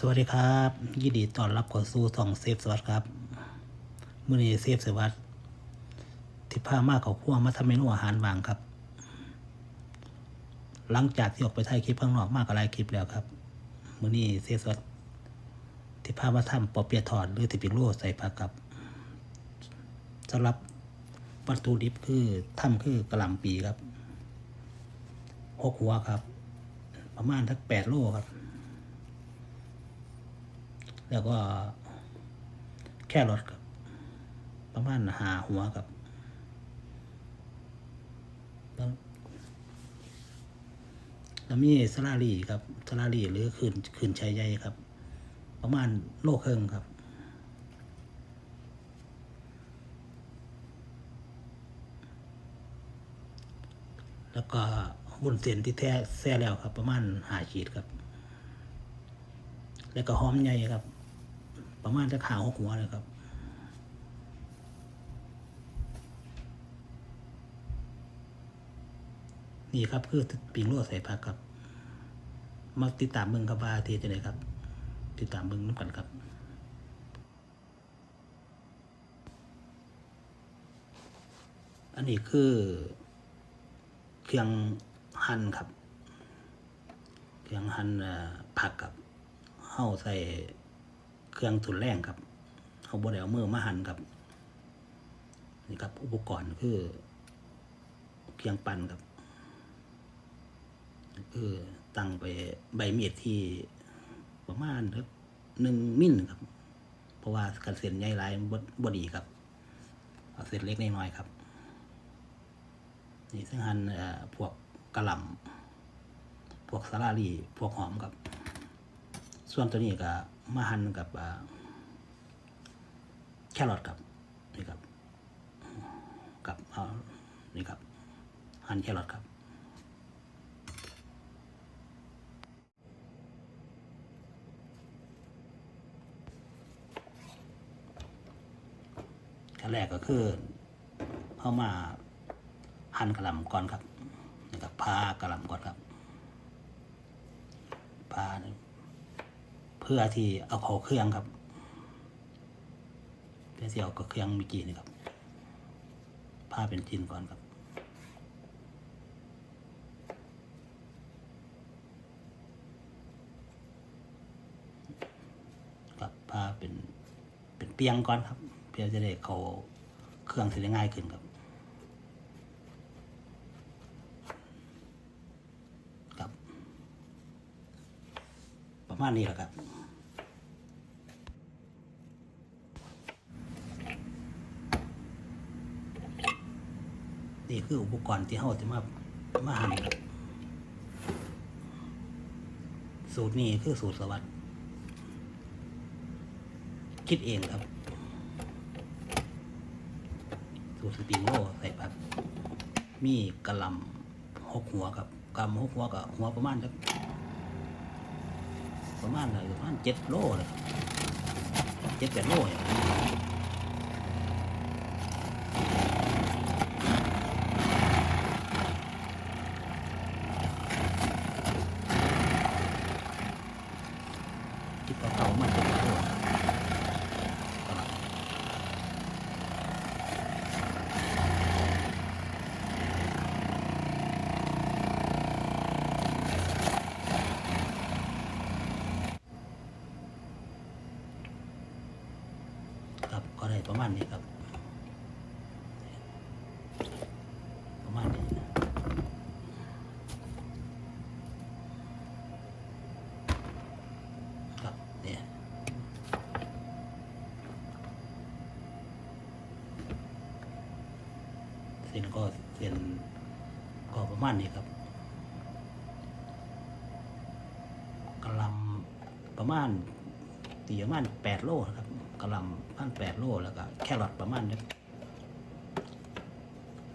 สวัสดีครับ ยินดีต้อนรับเข้าสู่ช่องเซฟสวัสดครับมื้อนี้เซฟสวัสดที่พามาเขาครัวมาทำเมนูอาหารวางครับ หลังจากที่ออกไปถ่ายคลิปข้างนอกมากกว่าหลายคลิปแล้วครับมื้อนี้เซฟสวัสดที่พามาทำปอเปียะทอดหรือติปิโลใส่ผักครับสำหรับวัตถุดิบคือทำคือกระหล่ำปีครับหกหัวครับ ประมาณทักแปดโลครับ แล้วก็แค่รถครับ ประมาณหาหัวครับแล้วมีสลารีครับสลารีหรือขืนขืนชัยใหญ่ครับ ประมาณโลครึ่งครับแล้วก็วุ้นเส้นที่แท้แซ่แล้วครับ ประมาณหาขีดครับ แล้วก็หอมใหญ่ครับ ประมาณจะขาวหัวเลยครับนี่ครับคือปิงโลใส่ผักครับ มาติดตามเมืองครับว่าเทจะไหนครับ ติดตามเมืองน้ำกันครับอันนี้คือเครื่องหั่นครับ เครื่องหั่นผักครับเฮาใส่ เครื่องทุนแรงครับเฮาบดเอามือมาหั่นครับนี่ครับอุปกรณ์คือเครื่องปั่นครับคือตั้งไปใบมีดที่ประมาณสักหนึ่งมิลครับ เพราะว่ากันเส้นใหญ่หลายบ่บ่ดีครับเอาเส้นเล็กน้อยครับนี่ซึ่งหั่นพวกกระหล่ำพวกสาลาลี่พวกหอมครับ ส่วนตัวนี้ก็ มาหั่นกับแครอทครับนี่ครับกับเอานี่ครับหั่นแครอทครับขั้นแรกก็คือเข้ามาหั่นกระหล่ำก่อนครับนี่ครับพากระหล่ำก่อนครับพานี่ เพื่อที่เอาเข้าเครื่องครับเพื่อที่เอากับเครื่องเมื่อกี้นี่ครับพาเป็นชิ้นก่อนครับกับพาเป็นเป็นเปียงก่อนครับ เพื่อจะได้เขาเครื่องสิได้ง่ายขึ้นครับครับประมาณนี้แหละครับ นี่คืออุปกรณ์ที่เราจะมามาหั่นสูตรนี้คือสูตรสวัสดิ์คิดเองครับ สูตรสปริงโร่ใส่ผักมีกระลำหกหัวครับกระลำหกหัวกับหัวประมาณสักประมาณอะไรประมาณเจ็ดโลเลยเจ็ดแปดโลเนี่ยดเก่าๆมันเจ็ดโลกระหลำ ครับก็ได้ประมาณนี้ครับ ประมาณนี้ครับเนี่ยเส้นก็เส้นก็ประ มาณนี้ครับกำลังประมาณตีประมาณแปดโลครับกระลำประมาณแปดโลแล้วก็แครอทประมาณนี้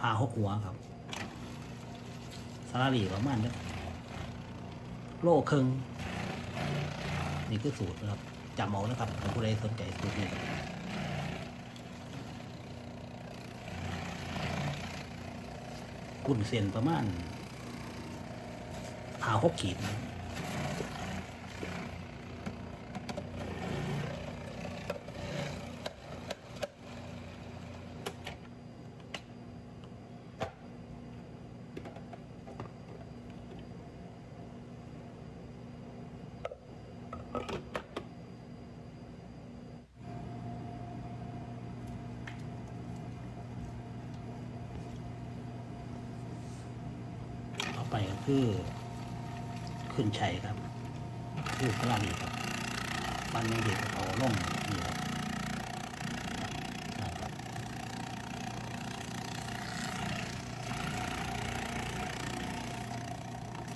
ห้าหกหัวครับสาลารีประมาณนี้โลครึ่งนี่คือสูตรนะครับจำเอานะครับถ้าผู้ใดสนใจสูตรนี้ครับ กุ้นเส้นประมาณหาหกขีด คือขึ้นชัยครับคือพระรานีครับมันยังเด็กเอาล่องนี่ครับ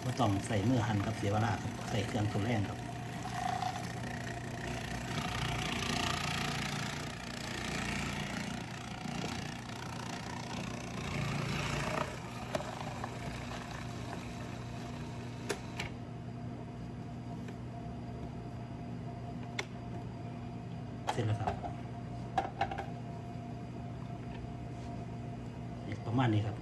ก็ต้องใส่มือหันครับเสียเวลาใส่เครื่องตัวแรงครับ เสร็จแล้วครับนี่ ประมาณนี้ครับ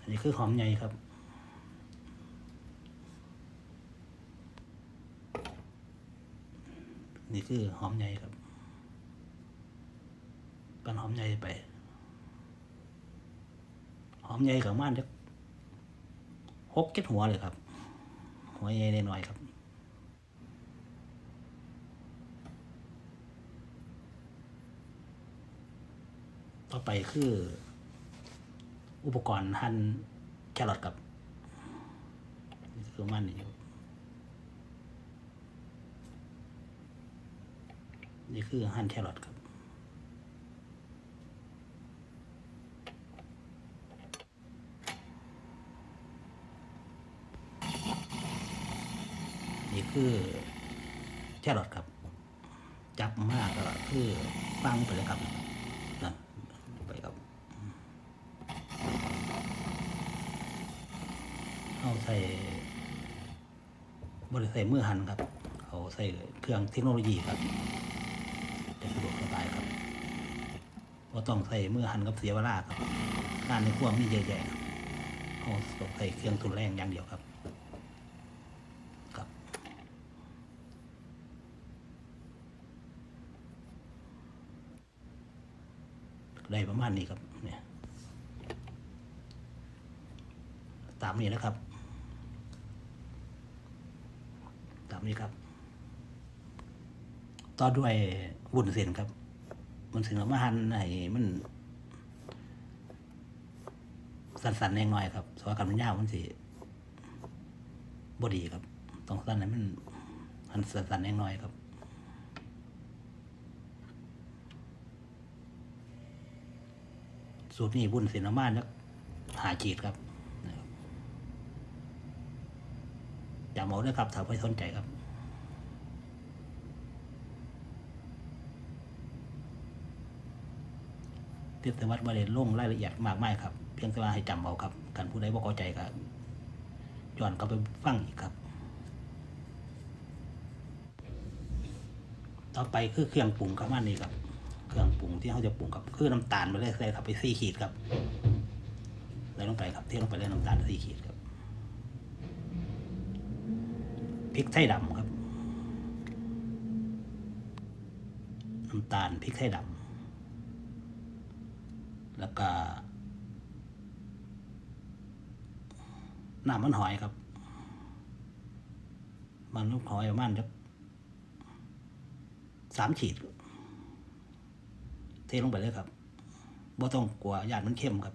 อันนี้คือหอมใหญ่ครับนี่คือหอมใหญ่ครับกันหอมใหญ่ไป หอมใหญ่กับม่านจะหกเจ็ดหัวเลยครับ หัวใหญ่หน่อยครับ ต่อไปคือ อุปกรณ์หั่นแครอทกับคือมันนี่ครับนี่คือหั่นแครอทครับนี่คือแครอทครับ จับมากก็คือฟังไปเลยครับนะไปครับเอาใส่ บริใส่มือหันครับเอาใส่เครื่องเทคโนโลยีครับจะสะดวกสบายครับว่าต้องใส่มือหันกับเสียเวลาครับงานในพวกนี่เยอะแยะครับเอาใส่เครื่องทุนแรงอย่างเดียวครับครับได้ประมาณนี้ครับเนี่ยตามนี้นะครับ ตาม นี้ครับ ต่อด้วยวุ้นเส้นครับวุ้นเส้นเอามาหั่นให้มัน สั้นๆแน่หน่อยครับสวัสดิ์กันมันยาวมันสิบดีครับต้องสั้นให้มันหันสั้นๆแน่หน่อยครับสูตรนี้บุญเสนามานักหาจีดครับครับ จำเอาด้วยครับถ้าไม่สนใจครับเพียงแต่วัดบริเวณลงรายละเอียดมากมายครับ เพียงแต่ว่าให้จำเอาครับการผู้ใดบ่เข้าใจก็ย้อนกลับไปฟังอีกครับ ต่อไปคือเครื่องปรุงครับอันนี้ครับ เครื่องปรุงที่เขาจะปรุงครับคือน้ำตาลไปเลยใส่ครับไปสี่ขีดครับใส่ลงไปครับเทลงไปเลยน้ำตาลสี่ขีดครับ พริกไทยดำครับน้ำตาลพริกไทยดำแล้วก็น้ำมันหอยครับ มันลูกหอยประมาณจะสามขีด เทลงไปเลยครับบ่ต้องกลัวญาติมันเข้มครับ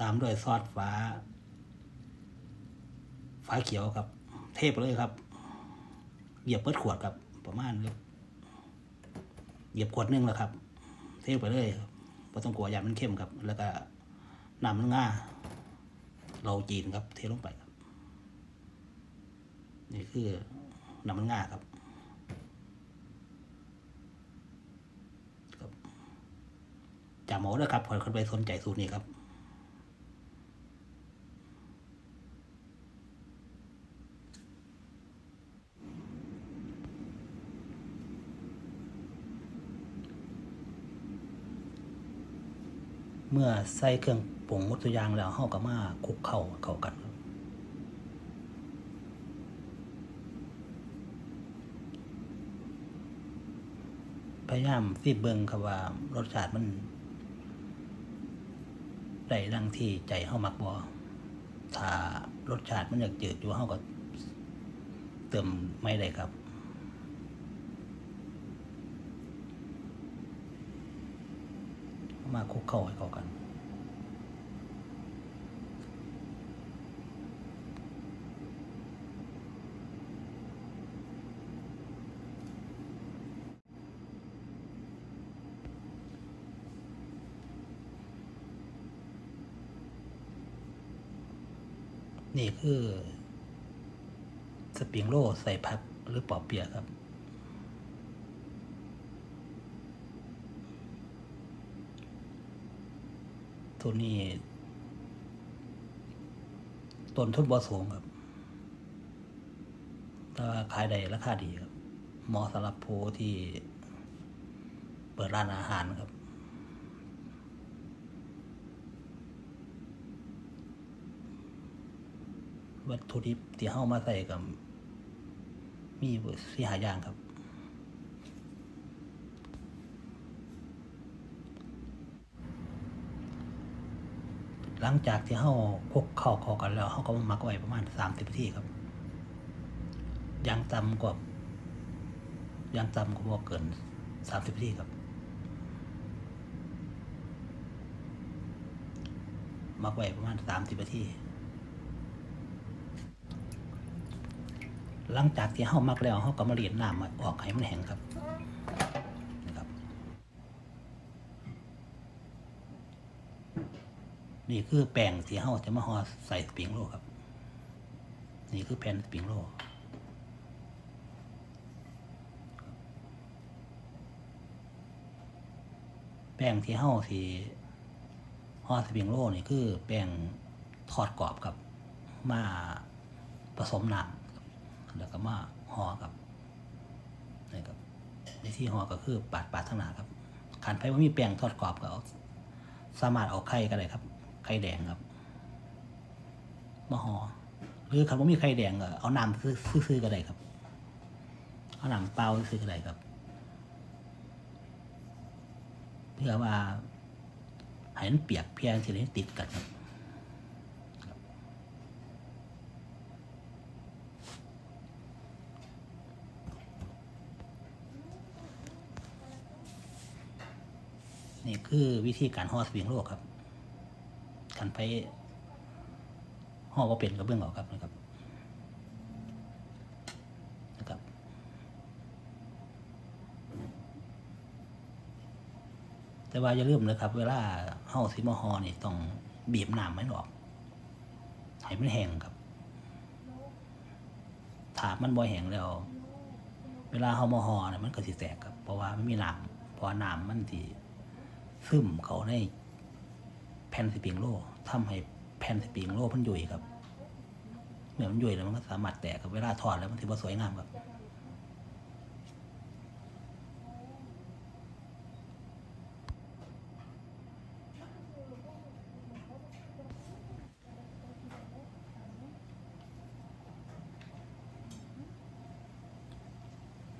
ตามด้วยซอสฟ้า ฟ้าเขียวครับ เทไปเลยครับ เหยียบเปิดขวดครับ ประมาณเหยียบขวดนึงแล้วครับ เทไปเลยครับบ่ต้องกลัวญามันเข้มครับ แล้วก็น้ำมันง่าเราจีนครับ เทลงไปครับ นี่คือน้ำมันง่าครับครับจำเอาด้วยครับคนไปสนใจสูตรนี้ครับ เมื่อใส่เครื่องปรุงมดตัวอย่างแล้วเฮาก็มาคลุกเข้าเข้ากันพยายามสิเบิงครับว่ารสชาติมันได้ดังที่ใจเฮามักบ่ถ้ารสชาติมันอยากจืดอยู่เฮาก็เติมไม่ได้ครับ มาคุกเข้าให้เขากัน นี่คือ สปริงโลใส่พักหรือปอเปียครับ ตัวนี้ต้นทุนบ่สูงครับ แต่ว่าขายได้ราคาดีครับเหมาะสำหรับผู้ที่เปิดร้านอาหารครับวัตถุดิบที่เข้ามาใส่กับมีสี่หายางครับ หลังจากที่เข้าคลุกเข้าเข้ากันแล้วเขาก็มาหมักไว้ประมาณสามสิบนาทีครับอยังต่ำกว่าอยังต่ำกว่าบ่เกินสามสิบนาทีครับหมักไว้ประมาณสามสิบนาทีหลังจากที่เฮามักแล้วเฮาก็มาเรียนน้ำออกให้มันแห้งครับ นี่คือแป้งที่เฮาจะมาห่อใส่สปริงโรลครับ นี่คือแผ่นสปริงโรลแป้งที่เฮาที่ห่อสปริงโรลนี่คือแป้งทอดกรอบครับ มาผสมน้ำแล้วก็มาห่อกับนี่ครับวิธีห่อก็คือปาดปาดทั้งหนาครับขันไปว่ามีแป้งทอดกรอบก็สามารถเอาไข่ก็ได้ครับ ไข่แดงครับมาห่อหรือคันว่ามีไข่แดงก็เอาน้ำซื้อๆก็ได้ครับ เอาน้ำเปล่าซื้อก็ได้ครับ เพื่อว่าให้มันเปียกเพียงสิให้ติดกันครับนี่คือวิธีการห่อสปริงโรลครับ การไปห่อว่าเป็นกระเบื้องออกครับนะครับนะครับแต่ว่าอย่าลืมนะครับ เวลาห่อซิมาห่อนี่ต้องบีบน้ำมันออกให้มันแห้งครับถามันบ่แห้งแล้ว เวลาเฮามาห่อเนี่ยมันก็สิแตกครับ เพราะว่าไมันมีน้ำเพราะว่าน้ำมันที่ซึมเขาใน แผ่นสปริงโล่ทำให้แผ่นสปริงโล่มันยุ่ยครับเมื่อมันยุ่ยแล้วมันก็สามารถแตกกับเวลาทอดแล้วมันถือว่าสวยงามครับ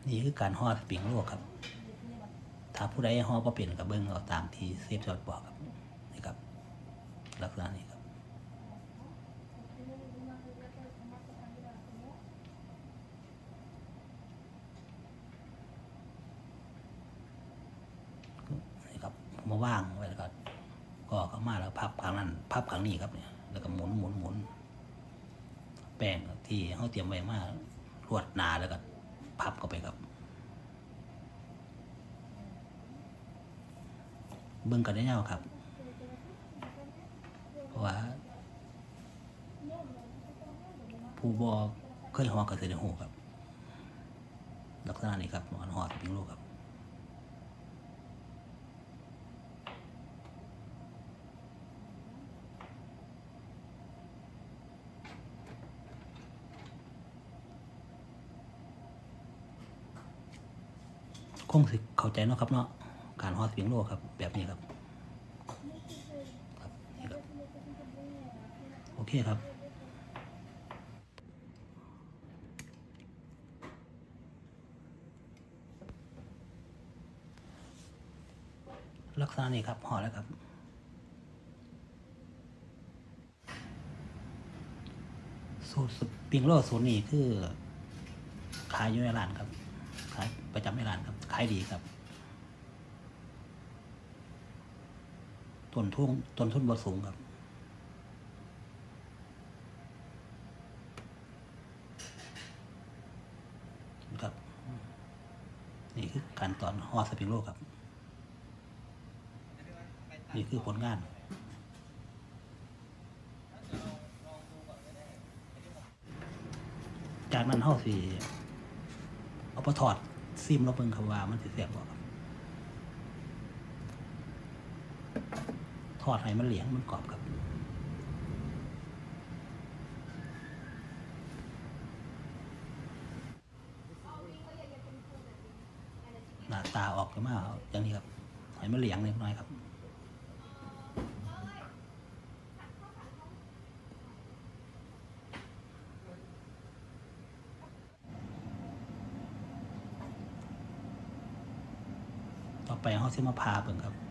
นี่คือการห่อสปริงโลครับ ถ้าผู้ใดห่อบ่เป็นกับเบิ้งเอาตามที่เซฟจอดบอกครับ ลักษณะนี้ครับ นี่ครับมาว่างไว้แล้วก็ก็เข้ามาแล้วพับข้างนั้นพับข้างนี้ครับเนี่ยแล้วก็หมุนหมุนหมุนแป้งที่เขาเตรียมไว้มากรวดหนาแล้วก็พับเข้าไปครับ เบิ่งกันได้เงาครับ ว่า ผู้บอเคยหอกับเสได็จหูครับ ลักษณะนี้ครับหมอนหอดปิงโลกครับคงสิเข้าใจเนาะครับเนาะการหอดปิงโลกครับ แบบนี่ครับ โอ เคครับลักษณะนี้ครับห่อแล้วครับ สูตรสปริงโรลสูตรนี้คือ ขายอยู่ในร้านครับ ขายประจำในร้านครับ ขายดีครับ ต้นทุนต้นทุนบ่สูงครับ นี่คือการต ออสปริงโรลครับ นี่คือผลงาน จากนั้นเฮาสิเอาไปถอดซิมแล้วเบิ่งครับว่ามันสิแซ่บบ่ครับทอดให้มันเหลียงมันกรอบครับ หน้า ตาออกมาอย่างนี้ครับให้มันเหลียงเล็กน้อยครับต่อไปเขาจะมาพาวเปิ่งครับ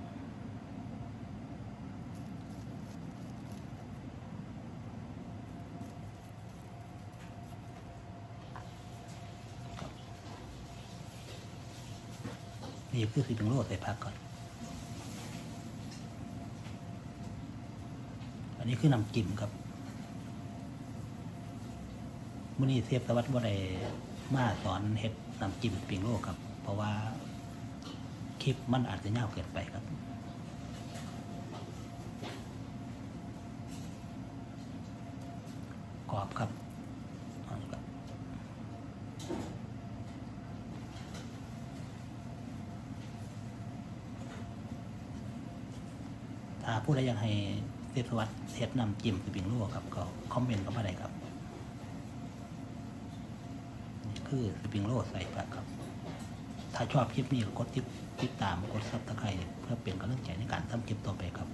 นี่คือสีเป็นโลดใส่พักก่อน อันนี้คือน้ำจิ้มครับมื่อนี้เสียบสวัสดิ์บ่ได้มาสอนเฮ็ดน้ำจิ้มปิงโลครับ เพราะว่าคลิปมันอาจจะยาวเกินไปครับ กรอบครับเอาละครับถ้า ผู้ใดอยากให้เทพวัตเทศนำจิ้มคือปิงลวครับก็คอมเมนต์เข้ามาได้ครับนี่คือสปริงโรลใส่ปากครับ ถ้าชอบคลิปนี้ก็กดติดติดตามกดซับสไครต์เพื่อเป็นกำลังใจในการทำคลิปต่อไปครับ